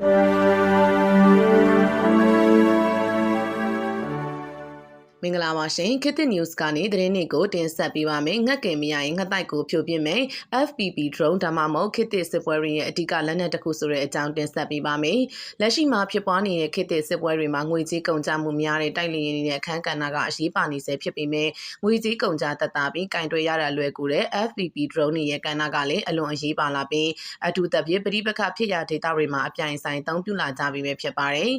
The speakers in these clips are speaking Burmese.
you မင်္ဂလာပါရှင်ခေတ်သစ် news ကနေသတင်းတွေကိုတင်ဆက်ပေးပါမယ်ငှက်ကင်မရရင်ငှက်တိုက်ကိုဖြိုပြင်းမယ် FPP drone ဒါမှမဟုတ်ခေတ်သစ်စစ်ပွဲတွေရဲ့အဓိကလက်နက်တစ်ခုဆိုတဲ့အကြောင်းတင်ဆက်ပေးပါမယ်လက်ရှိမှာဖြစ်ပွားနေတဲ့ခေတ်သစ်စစ်ပွဲတွေမှာငွေကြေးကုန်ကျမှုများတဲ့တိုက်လျင်နေတဲ့အခန်းကဏ္ဍကအရေးပါနေစေဖြစ်ပေမဲ့ငွေကြေးကုန်ကျသက်သာပြီးကင်တွယ်ရတာလွယ်ကူတဲ့ FPP drone တွေရဲ့ကဏ္ဍကလည်းအလွန်အရေးပါလာပြီးအထူးသဖြင့်ပြည်ပခဖြစ်ရဒေတာတွေမှာအပြိုင်ဆိုင်သုံးပြုလာကြပြီပဲဖြစ်ပါတယ်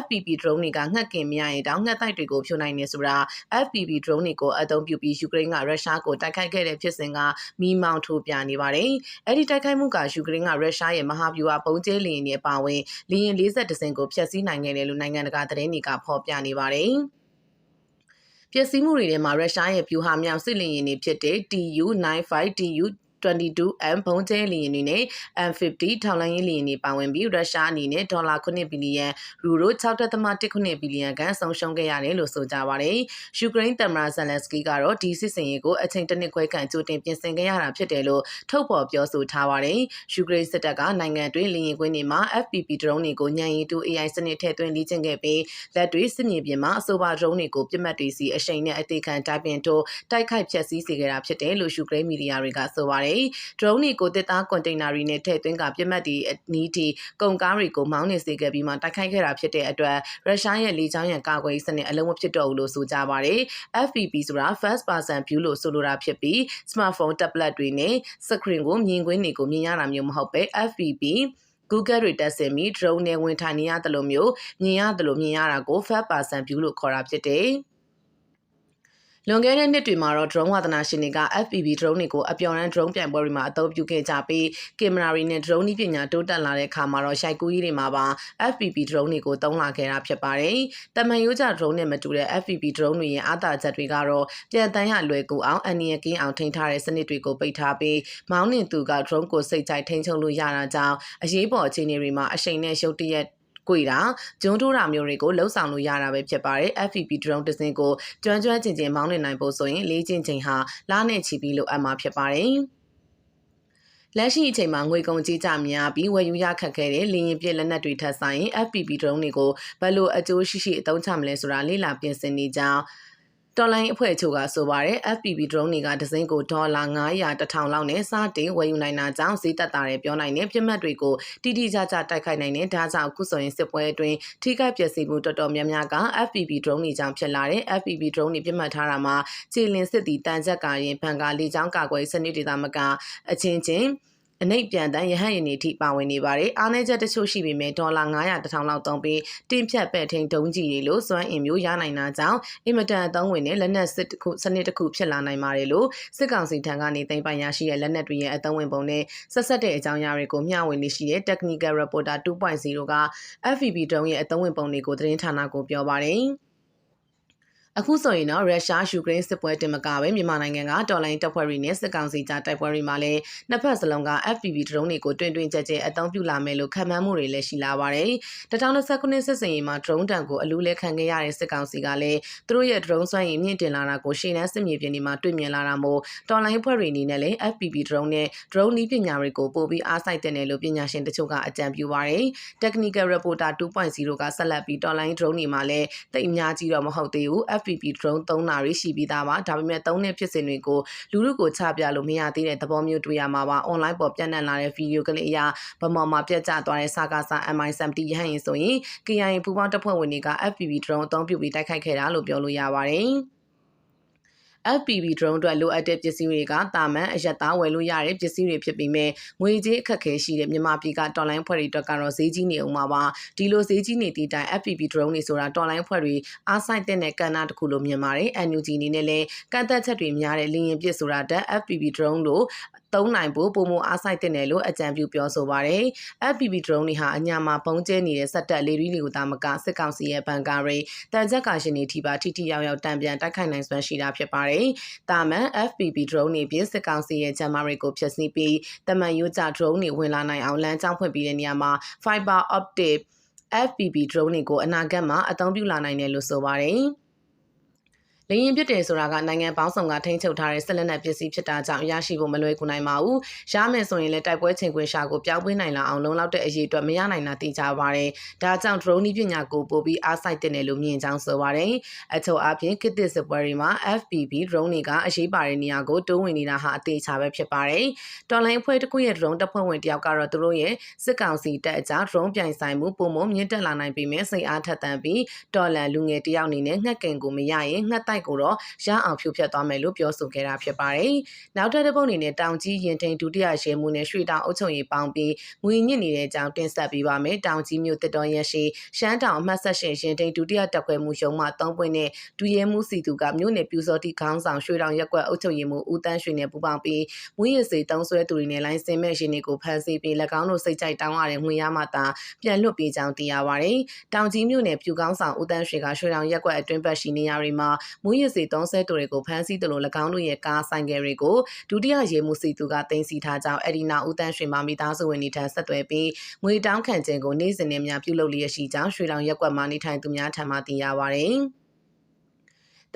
FPP drone တွေကငှက်ကင်မရရင်တောင်ငှက်တိုက်တွေကိုဖြိုနိုင်နေဆိုတာ FPV drone တွေကိုအသုံးပြုပြီးယူကရိန်းကရုရှားကိုတိုက်ခိုက်ခဲ့တဲ့ဖြစ်စဉ်ကမီးမောင်းထိုးပြနေပါတယ်။အဲ့ဒီတိုက်ခိုက်မှုကယူကရိန်းကရုရှားရဲ့မဟာဗျူဟာပုံကျဲလီရင်တွေအပါအဝင်လီရင်40စင်ကိုဖျက်ဆီးနိုင်ခဲ့တယ်လို့နိုင်ငံတကာသတင်းတွေကဖော်ပြနေပါတယ်။ပျက်စီးမှုတွေထဲမှာရုရှားရဲ့ဗျူဟာမြောက်စစ်လင်ရင်တွေဖြစ်တဲ့ TU-95 TU 22M ဘုံကျဲလီယင်တွေနဲ့ M50 ထောက်လိုင်းရေးလီယင်တွေပါဝင်ပြီးရုရှားအနေနဲ့ဒေါ်လာ9ဘီလီယံရူရို6.19ဘီလီယံခန့်ဆုံးရှုံးခဲ့ရတယ်လို့ဆိုကြပါတယ်။ယူကရိန်းသမ္မတဇလန်စကီကတော့ဒီစစ်စင်ရေးကိုအချိန်တစ်နှစ်ခွဲခန့်ကြိုတင်ပြင်ဆင်ခဲ့ရတာဖြစ်တယ်လို့ထုတ်ဖော်ပြောဆိုထားပါတယ်။ယူကရိန်းစစ်တပ်ကနိုင်ငံတွင်းလီယင်ကွင်းတွေမှာ FPP drone တွေကိုညံရီတူ AI စနစ်ထည့်သွင်းလေ့ကျင့်ခဲ့ပြီးလက်တွေစစ်မြေပြင်မှာအဆိုပါ drone တွေကိုပြစ်မှတ်တွေစီအရှိန်နဲ့အသေးခံတိုက်ပင်ထိုးတိုက်ခိုက်ဖျက်ဆီးစေခဲ့တာဖြစ်တယ်လို့ယူကရိန်းမီဒီယာတွေကဆိုပါတယ်ပါတယ်။ drone တွေကိုတစ်သားကွန်တိန်နာတွေနဲ့ထည့်သွင်းကပြစ်မှတ်ဒီအနီးထိကုန်ကားတွေကိုမောင်းနေစေခဲ့ပြီးမှတိုက်ခိုက်ခဲ့တာဖြစ်တဲ့အတွက်ရုရှားရဲ့လေကြောင်းရန်ကာကွယ်ရေးစနစ်အလုံးမဖြစ်တော့ဘူးလို့ဆိုကြပါတယ်။ FPV ဆိုတာ first person view လို့ဆိုလိုတာဖြစ်ပြီး smartphone tablet တွေနဲ့ screen ကိုမြင်ကွင်းတွေကိုမြင်ရတာမျိုးမဟုတ်ပဲ FPV Google တွေတက်ဆင်ပြီး drone နဲ့ဝင်ထိုင်နေရတယ်လို့မျိုးမြင်ရတယ်လို့မြင်ရတာကို first person view လို့ခေါ်တာဖြစ်တယ်။ လွန်ခဲ့တဲ့နှစ်တွေမှာတော့ drone ဝါသနာရှင်တွေက FPV drone တွေကိုအပြောင်းအလဲ drone ပြိုင်ပွဲတွေမှာအသုံးပြုခဲ့ကြပြီးကင်မရာတွေနဲ့ drone နည်းပညာတိုးတက်လာတဲ့အခါမှာတော့ရိုက်ကူးရေးတွေမှာပါ FPV drone တွေကိုသုံးလာခဲ့တာဖြစ်ပါတယ်။တမန်ရိုးကျ drone နဲ့မတူတဲ့ FPV drone တွေရဲ့အားသာချက်တွေကတော့ပြန်တန်းရလွယ်ကူအောင်အန်နီယကင်းအောင်ထိန်းထားတဲ့စနစ်တွေကိုပိတ်ထားပြီးမောင်းနှင်သူက drone ကိုစိတ်ကြိုက်ထိန်းချုပ်လို့ရတာကြောင့်အရေးပေါ်အခြေအနေတွေမှာအရှိန်နဲ့ရုတ်တရက် ကွေတာဂျွန်းထိုးတာမျိုးတွေကိုလှုပ်ဆောင်လို့ရတာပဲဖြစ်ပါတယ် FPV drone တစ်စင်းကိုကျွမ်းကျွမ်းကျင်ကျင်မောင်းနေနိုင်ဖို့ဆိုရင်လေးကျင်ချိန်ဟာလနဲ့ချီပြီးလိုအပ်မှာဖြစ်ပါတယ်လက်ရှိအချိန်မှာငွေကုန်ကြေးကျများပြီးဝယ်ယူရခက်ခဲတဲ့လင်းရင်ပြစ်လက်နက်တွေထပ်ဆိုင်ရင် FPV drone တွေကိုဘယ်လိုအကျိုးရှိရှိအသုံးချမလဲဆိုတာလေ့လာပြင်ဆင်နေကြောင်း တော်လိုင်းအဖွဲ့ချုပ်ကဆိုပါတယ် FPV drone တွေကဒဇင်းကိုဒေါ်လာ900 1000လောက်နဲ့စတင်ဝယ်ယူနိုင်တာကြောင့်ဈေးသက်သာတယ်ပြောနိုင်တဲ့ပြစ်မှတ်တွေကိုတိတိကျကျတိုက်ခိုက်နိုင်တဲ့ဒါကြောင့်အခုဆိုရင်စစ်ပွဲအတွင်းထိခိုက်ပျက်စီးမှုတော်တော်များများက FPV drone တွေကြောင့်ဖြစ်လာတဲ့ FPV drone တွေပြစ်မှတ်ထားတာမှာခြေလင်စစ်တီတန်ချက်ကရင်ဘန်ကာလေကြောင်းကာကွယ်စနစ်တွေသာမကအချင်းချင်း အနိတ်ပြန်တန်းရဟတ်ရင်တွေထိပါဝင်နေပါတယ်။အားနည်းချက်တချို့ရှိပေမဲ့ဒေါ်လာ900တထောင်လောက်သုံးပြီးတင်ဖြတ်ပဲ့ထိန်ဒုံးကြီးတွေလို့စွမ်းအင်မျိုးရနိုင်တာကြောင့်အင်မတန်အသုံးဝင်တဲ့လက်နက်စစ်တစ်ခုစနစ်တစ်ခုဖြစ်လာနိုင်ပါတယ်လို့စစ်ကောင်စီထံကနေသိမ်းပိုင်ရရှိတဲ့လက်နက်တွေရဲ့အသုံးဝင်ပုံနဲ့ဆက်ဆက်တဲ့အကြောင်းအရာတွေကိုမျှဝေနေရှိတဲ့ Technical Reporter 2.0က FVB တုံးရဲ့အသုံးဝင်ပုံတွေကိုသတင်းဌာနကိုပြောပါတယ်။ အခုဆိုရင်တော့ရုရှားယူကရိန်းစစ်ပွဲတင်မကပဲမြန်မာနိုင်ငံကတော်လိုင်းတပ်ဖွဲ့တွေနဲ့စစ်ကောင်စီကြားတိုက်ပွဲတွေမှာလည်းနှစ်ဖက်စလုံးက FPV drone တွေကိုတွင်တွင်ကြဲကြဲအသုံးပြုလာမယ်လို့ခန့်မှန်းမှုတွေလည်းရှိလာပါတယ်။2029စစ်စင်ရေးမှာ drone တန်ကိုအလူးလဲခံခဲ့ရတဲ့စစ်ကောင်စီကလည်းသူတို့ရဲ့ drone စွမ်းရည်မြင့်တင်လာတာကိုရှေ့နှန်းစစ်မြေပြင်တွေမှာတွေ့မြင်လာတာမို့တော်လိုင်းဖွဲ့တွေအနေနဲ့လည်း FPV drone နဲ့ drone နည်းပညာတွေကိုပို့ပြီးအားစိုက်တဲ့နယ်လို့ပညာရှင်တချို့ကအကြံပြုပါတယ်။ Technical Reporter 2.0ကဆက်လက်ပြီးတော်လိုင်း drone တွေမှာလည်းတိတ်အများကြီးတော့မဟုတ်သေးဘူး။ FPV drone သုံးတာတွေရှိပြီးသားပါဒါပေမဲ့သုံးတဲ့ဖြစ်စဉ်တွေကိုလူလူကိုချပြလို့မရသေးတဲ့သဘောမျိုးတွေ့ရမှာပါ online ပေါ်ပြန့်နှံ့လာတဲ့ဗီဒီယိုကလေးအရဗမော်မှာပြတ်ကျသွားတဲ့စကားစာ MI70 ရဟန်ရင်ဆိုရင် KIA ပူပေါင်းတပ်ဖွဲ့ဝင်တွေက FPV drone အသုံးပြုပြီးတိုက်ခိုက်ခဲ့တာလို့ပြောလို့ရပါတယ်။ FPV drone အတွက်လိုအပ်တဲ့ပစ္စည်းတွေကတာမန်အယက်သားဝယ်လို့ရတဲ့ပစ္စည်းတွေဖြစ်ပြီးမဲ့ငွေကြေးအခက်ခဲရှိတဲ့မြန်မာပြည်ကတော်လိုင်းဖွဲ့တွေအတွက်ကတော့ဈေးကြီးနေအောင်ပါပါဒီလိုဈေးကြီးနေတဲ့အတိုင်း FPV drone တွေဆိုတာတော်လိုင်းဖွဲ့တွေအားဆိုင်တဲ့ကဏ္ဍတစ်ခုလို့မြင်ပါတယ် NUG အနေနဲ့လည်းကန့်သက်ချက်တွေများတဲ့လင်းရင်ပစ်ဆိုတာတက် FPV drone လို့သုံးနိုင်ဖို့ပုံမအားဆိုင်တဲ့လို့အကြံပြုပြောဆိုပါတယ်။ FPV drone တွေဟာအညာမှာပုံကျဲနေတဲ့စက်တက်လေရီတွေကိုတာမကစစ်ကောင်စီရဲ့ဘန်ကာတွေတန်ချက်ကာရှင်တွေထိပါထိထိရောက်ရောက်တံပြန်တိုက်ခိုက်နိုင်စွမ်းရှိတာဖြစ်ပါတယ်။တာမန် FPV drone တွေပြင်စစ်ကောင်စီရဲ့ဂျမ်မာတွေကိုဖျက်ဆီးပြီးတမန်ရိုးကျ drone တွေဝင်လာနိုင်အောင်လမ်းကြောင်းဖွင့်ပြီးတဲ့နေရာမှာ fiber optic FPV drone တွေကိုအနာဂတ်မှာအသုံးပြုလာနိုင်တယ်လို့ဆိုပါတယ်။ လေရင်ပြစ်တယ်ဆိုတာကနိုင်ငံပေါင်းစုံကထိန်းချုပ်ထားတဲ့ဆက်လက်နက်ပစ္စည်းဖြစ်တာကြောင့်ရရှိဖို့မလွယ်ကူနိုင်ပါဘူး။ရမယ်ဆိုရင်လည်းတိုက်ပွဲချိန်ခွင်ရှာကိုပြောင်းပေးနိုင်လောက်အောင်လုံလောက်တဲ့အရေးအတွက်မရနိုင်တာသိကြပါတယ်။ဒါကြောင့် drone ပညာကိုပို့ပြီးအားစိုက်တင်တယ်လို့မြင်ကြောင်းဆိုပါတယ်။အချို့အပြင်ကစ်တစ်စစ်ပွဲတွေမှာ FPV drone တွေကအရေးပါတဲ့နေရာကိုတိုးဝင်နေတာဟာအသေးချာပဲဖြစ်ပါတယ်။တော်လိုင်းအဖွဲ့တစ်ခုရဲ့ drone တပ်ဖွဲ့ဝင်တယောက်ကတော့သူတို့ရဲ့စစ်ကောင်စီတပ်အကြား drone ပြိုင်ဆိုင်မှုပုံမမြင့်တက်လာနိုင်ပေမဲ့စိတ်အားထက်သန်ပြီးတော်လန်လူငယ်တယောက်အနေနဲ့ငှက်ကင်ကိုမရရင်ငှက်တိုက်ကိုတော့ရအောင်ဖြိုဖျက်သွားမယ်လို့ပြောဆိုခဲ့တာဖြစ်ပါတယ်။နောက်ထပ်တစ်ပုတ်အနေနဲ့တောင်ကြီးရင်ထိန်ဒုတိယရဲမှုနဲ့ရွှေတောင်အုပ်ချုပ်ရေးပေါင်းပြီးငွေညစ်နေတဲ့အကြောင်းတင်ဆက်ပေးပါမယ်။တောင်ကြီးမြို့တစ်တော်ရရှိရှမ်းတောင်အမှတ်ဆက်ရှင်ရင်ထိန်ဒုတိယတက်ခွဲမှုရုံးမှ၃ပွင့်နဲ့ဒူရဲမှုစီသူကမြို့နယ်ပြူစောတိခေါင်းဆောင်ရွှေတောင်ရက်ကွက်အုပ်ချုပ်ရေးမှုဦးတန်းရွှေနဲ့ပူးပေါင်းပြီးမွေးရစေတုံးဆွဲသူတွေနဲ့လိုင်းစင်မဲ့ရှင်တွေကိုဖမ်းဆီးပြီး၎င်းတို့စိတ်ကြိုက်တောင်းရတဲ့ငွေရမှသာပြန်လွတ်ပေးကြောင်းသိရပါတယ်။တောင်ကြီးမြို့နယ်ပြူကောင်းဆောင်ဦးတန်းရွှေကရွှေတောင်ရက်ကွက်အတွင်းဘက်ရှိနေရာတွေမှာမွေးရစေတုံးဆွဲသူတွေကိုဖမ်းဆီးတယ်လို့၎င်းတို့ရဲ့ကားဆိုင်ကယ်တွေကိုဒုတိယရေမှုစီသူကတင်စီထားကြောင်းအဒီနာဦးတန်းရွှေမှမိသားစုဝင်တွေထံဆက်သွယ်ပြီးငွေတောင်းခံခြင်းကိုနေ့စဉ်နဲ့များပြုလုပ်လျက်ရှိကြောင်းရွှေတောင်ရက်ကွက်မှာနေထိုင်သူများထံမှသိရပါတယ်။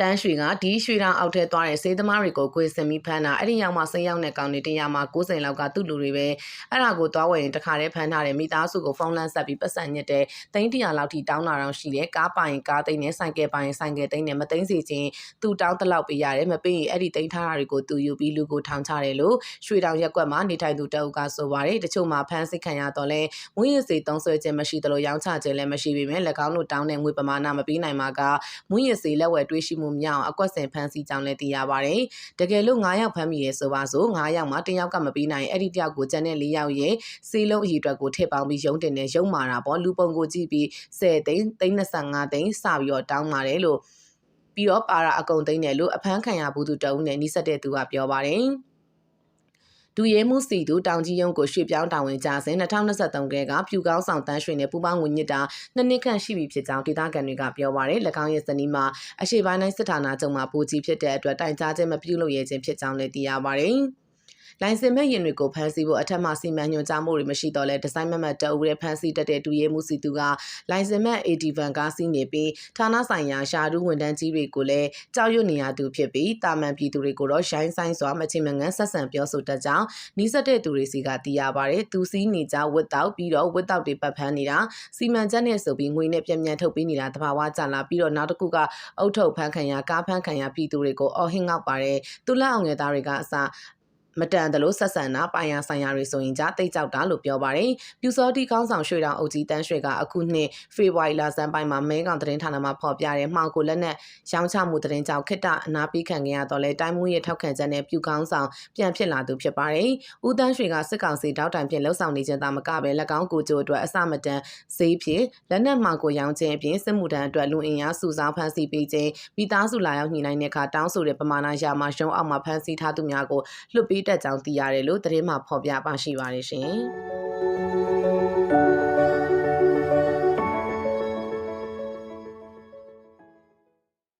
တန်းရွှေကဒီရွှေတောင်အောက်ထဲသွားတဲ့စေးသမားတွေကိုကိုယ်စင်ပြီးဖမ်းတာအဲ့ဒီရောက်မှစိတ်ရောက်တဲ့ကောင်တွေတရားမှာ90လောက်ကသူ့လူတွေပဲအဲ့ဒါကိုသွားဝယ်ရင်တခါတည်းဖမ်းထားတယ်မိသားစုကိုဖုန်းလန်းဆက်ပြီးပတ်စံညစ်တဲ့သိန်းတရာလောက်ထိတောင်းတာတော့ရှိတယ်ကားပိုင်ကားသိန်းနဲ့ဆိုင်ကယ်ပိုင်ဆိုင်ကယ်သိန်းနဲ့မသိန်းစီချင်းသူတောင်းတလောက်ပေးရတယ်မပေးရင်အဲ့ဒီသိန်းထားတာတွေကိုသူယူပြီးလူကိုထောင်ချတယ်လို့ရွှေတောင်ရက်ကွက်မှာနေထိုင်သူတအုပ်ကဆိုပါတယ်တချို့မှာဖမ်းစစ်ခံရတော့လဲငွေရစီသုံးဆွဲခြင်းမရှိသလိုရောင်းချခြင်းလည်းမရှိပေမဲ့၎င်းတို့တောင်းတဲ့ငွေပမာဏမပေးနိုင်မှာကငွေရစီလက်ဝယ်တွေးရှိမှုမြောက်အကွက်စင်ဖမ်းဆီးကြောင်းလည်းသိရပါတယ်။တကယ်လို့9ယောက်ဖမ်းမိရဲဆိုပါဆို9ယောက်မှာ1ယောက်ကမပြီးနိုင်အဲ့ဒီတယောက်ကိုကျန်တဲ့4ယောက်ရဲ့စီလုံးအကြီးအတွက်ကိုထည့်ပေါင်းပြီးရုံးတင်နေရုံမာတာပေါ့လူပုံကိုကြည့်ပြီး10သိန်း325သိန်းစပြီးတော့တောင်းပါတယ်လို့ပြီးတော့ပါရာအကုန်သိန်းတယ်လို့အဖမ်းခံရဘူးသူတအုပ်နဲ့နှိစက်တဲ့သူကပြောပါတယ်။ ဒူရဲမှုစီသူတောင်ကြီးရုံးကိုရွှေ့ပြောင်းတာဝန်ကြစဉ်2023ကကပြူကောင်းဆောင်တန်းရွှေနဲ့ပူပေါင်းငွေညစ်တာနှစ်နှစ်ခန့်ရှိပြီဖြစ်ကြောင်းဒေသခံတွေကပြောပါရယ်၎င်းရဲ့ဇနီးမှာအရှိပိုင်းတိုင်းစစ်ဌာနချုပ်မှာပူကြီးဖြစ်တဲ့အတွက်တိုင်ကြားခြင်းမပြုလုပ်ရခြင်းဖြစ်ကြောင်းလည်းသိရပါရယ်။ လိုင်စင်မဲ့ရင်တွေကိုဖမ်းဆီးဖို့အထက်မှစီမံညွှန်ကြားမှုတွေမရှိတော့လဲဒီဇိုင်းမမတ်တအူရဲ့ဖမ်းဆီးတတ်တဲ့ဒူရဲမှုစီသူကလိုင်စင်မဲ့ AD ဗန်ကားစီးနေပြီးဌာနဆိုင်ရာရှာဒူးဝန်တန်းကြီးတွေကိုလည်းကြောက်ရွံ့နေရသူဖြစ်ပြီးတာမန်ပြည်သူတွေကိုတော့ရိုင်းဆိုင်စွာမချင်မငန်းဆက်ဆံပြောဆိုတတ်ကြောင်းနီးစပ်တဲ့သူတွေစီကသိရပါတယ်သူစီးနေကြဝတ်တောက်ပြီးတော့ဝတ်တောက်တွေပတ်ဖမ်းနေတာစီမံချက်နဲ့ဆိုပြီးငွေနဲ့ပြန်ပြန်ထုတ်ပေးနေတာတဘာဝကြလာပြီးတော့နောက်တစ်ခုကအုတ်ထုတ်ဖမ်းခံရကားဖမ်းခံရပြည်သူတွေကိုအော်ဟင်းငေါက်ပါတယ်သူလက်အောင်ငယ်သားတွေကအစား မတန်တယ်လို့ဆက်ဆံတာပိုင်ရဆိုင်ရာတွေဆိုရင်ကြတိတ်ကြောက်တာလို့ပြောပါတယ်။ပြူစောတိကောင်းဆောင်ရွှေတောင်အုပ်ကြီးတန်းရွှေကအခုနှစ်ဖေဖော်ဝါရီလဆန်းပိုင်းမှာမဲကောင်သတင်းဌာနမှာဖော်ပြတဲ့မှောင်ကိုလက်နက်ရောင်းချမှုသတင်းကြောင့်ခိတ္တအနာပေးခံခဲ့ရတော့လဲတိုင်းမှုရဲ့ထောက်ခံချက်နဲ့ပြူကောင်းဆောင်ပြန်ဖြစ်လာသူဖြစ်ပါတယ်။ဦးတန်းရွှေကစစ်ကောင်စီတောက်တိုင်ဖြင့်လှုပ်ဆောင်နေခြင်းသာမကပဲ၎င်းကိုကြိုအတွက်အစမတန်ဈေးဖြင့်လက်နက်မှောင်ကိုရောင်းခြင်းအပြင်စစ်မှုထမ်းအတွက်လူအင်အားစုဆောင်ဖမ်းဆီးပေးခြင်းမိသားစုလာရောက်ညှိနှိုင်းတဲ့အခါတောင်းဆိုတဲ့ပမာဏရမှာရုံးအောက်မှာဖမ်းဆီးထားသူများကိုလွှတ်ပေးတတ်ကြောင်းသိရတယ်လို့သတင်းမှာဖော်ပြပါရှိပါတယ်ရှင်။